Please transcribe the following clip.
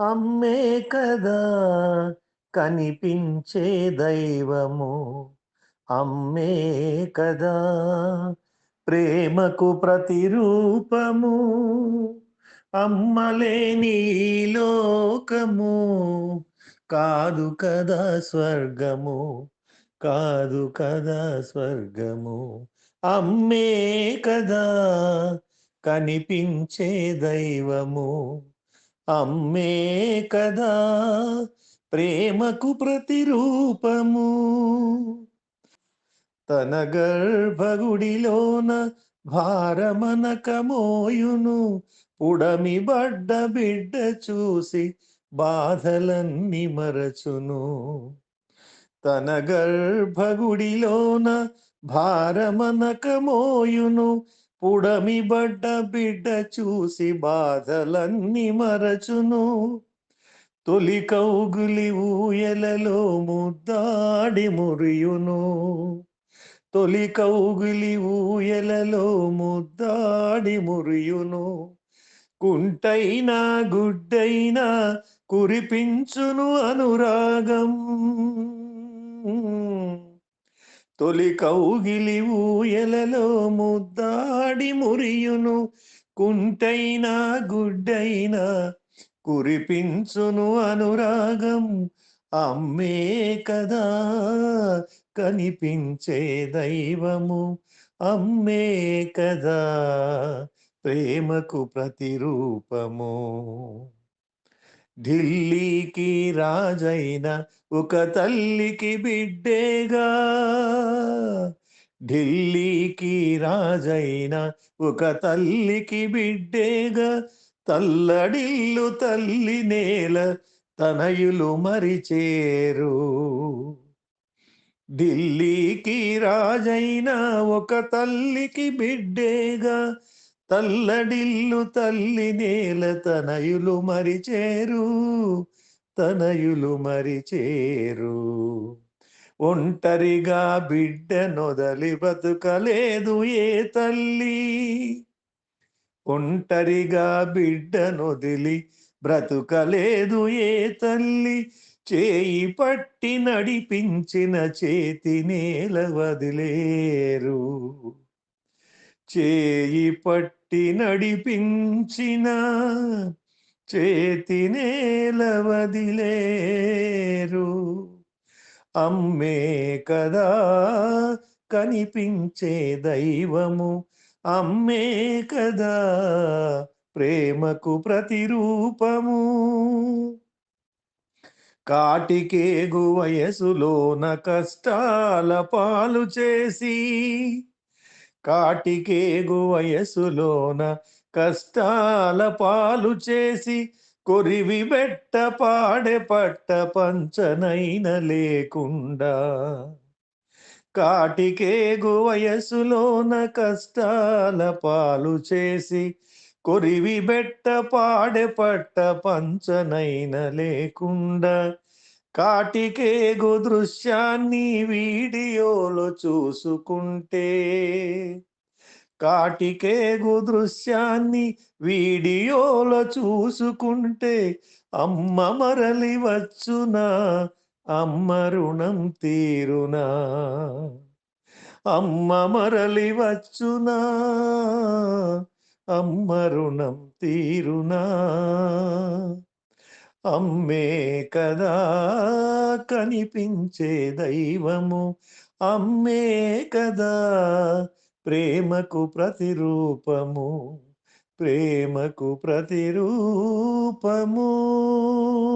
అమ్మే కదా కనిపించే దైవము. అమ్మే కదా ప్రేమకు ప్రతిరూపము. అమ్మలేని లోకము. కాదు కదా స్వర్గము కాదు కదా స్వర్గము. అమ్మే కదా కనిపించే దైవము. అమ్మే కదా ప్రేమకు ప్రతిరూపము. తన గర్భగుడిలోన భారమనకమోయును పుడమి బడ్డ బిడ్డ చూసి బాధలన్నీ మరచును. తన గర్భగుడిలోన భారమనకమోయును పుడమి బడ్డ బిడ్డ చూసి బాధలన్నీ మరచును. తొలి కౌగులి ఊయలలో ముద్దాడి మురియును. తొలి కౌగులి ఊయలలో ముద్దాడి మురియును. కుంటైనా గుడ్డైనా కురిపించును అనురాగం. తొలి కౌగిలి ఊయలలో ముద్దాడి మురియును. కుంటైనా గుడ్డైనా కురిపించును అనురాగం. అమ్మే కదా కనిపించే దైవము. అమ్మే కదా ప్రేమకు ప్రతిరూపము. ఢిల్లీకి రాజైన ఒక తల్లికి బిడ్డేగా. ఢిల్లీకి రాజైన ఒక తల్లికి బిడ్డేగా. తల్లడిల్లు తల్లి నేల తనయులు మరిచేరు. ఢిల్లీకి రాజైన ఒక తల్లికి బిడ్డేగా. తల్లడిల్లు తల్లి నేల తనయులు మరిచేరు తనయులు మరిచేరు. ఒంటరిగా బిడ్డ నొదలి బతుకలేదు ఏ తల్లి? ఒంటరిగా బిడ్డ నొదిలి బ్రతుకలేదు ఏ తల్లి? చేయి పట్టి నడిపించిన చేతి నేల వదిలేరు. చేయి పట్టి నడిపించిన చేతి నేల వదిలేరు. అమ్మే కదా కనిపించే దైవము అమ్మే కదా ప్రేమకు ప్రతిరూపము. కాటికేగు వయసులోన కష్టాల పాలు చేసి కాటికేగు వయసులోన కష్టాల పాలు చేసి కొరివి బెట్ట పాడె పట్ట పంచనైన లేకుండా. కాటికేగు వయసులోన కష్టాల పాలు చేసి కొరివి బెట్ట పాడె పట్ట పంచనైన లేకుండా. కాటికేగు దృశ్యాన్ని వీడియోలో చూసుకుంటే. కాటికేగు దృశ్యాన్ని వీడియోలో చూసుకుంటే అమ్మ మరలి వచ్చునా అమ్మ రుణం తీరునా. అమ్మ మరలి వచ్చునా అమ్మ రుణం తీరునా. అమ్మే కదా కనిపించే దైవము. అమ్మే కదా ప్రేమకు ప్రతిరూపము. ప్రేమకు ప్రతిరూపము.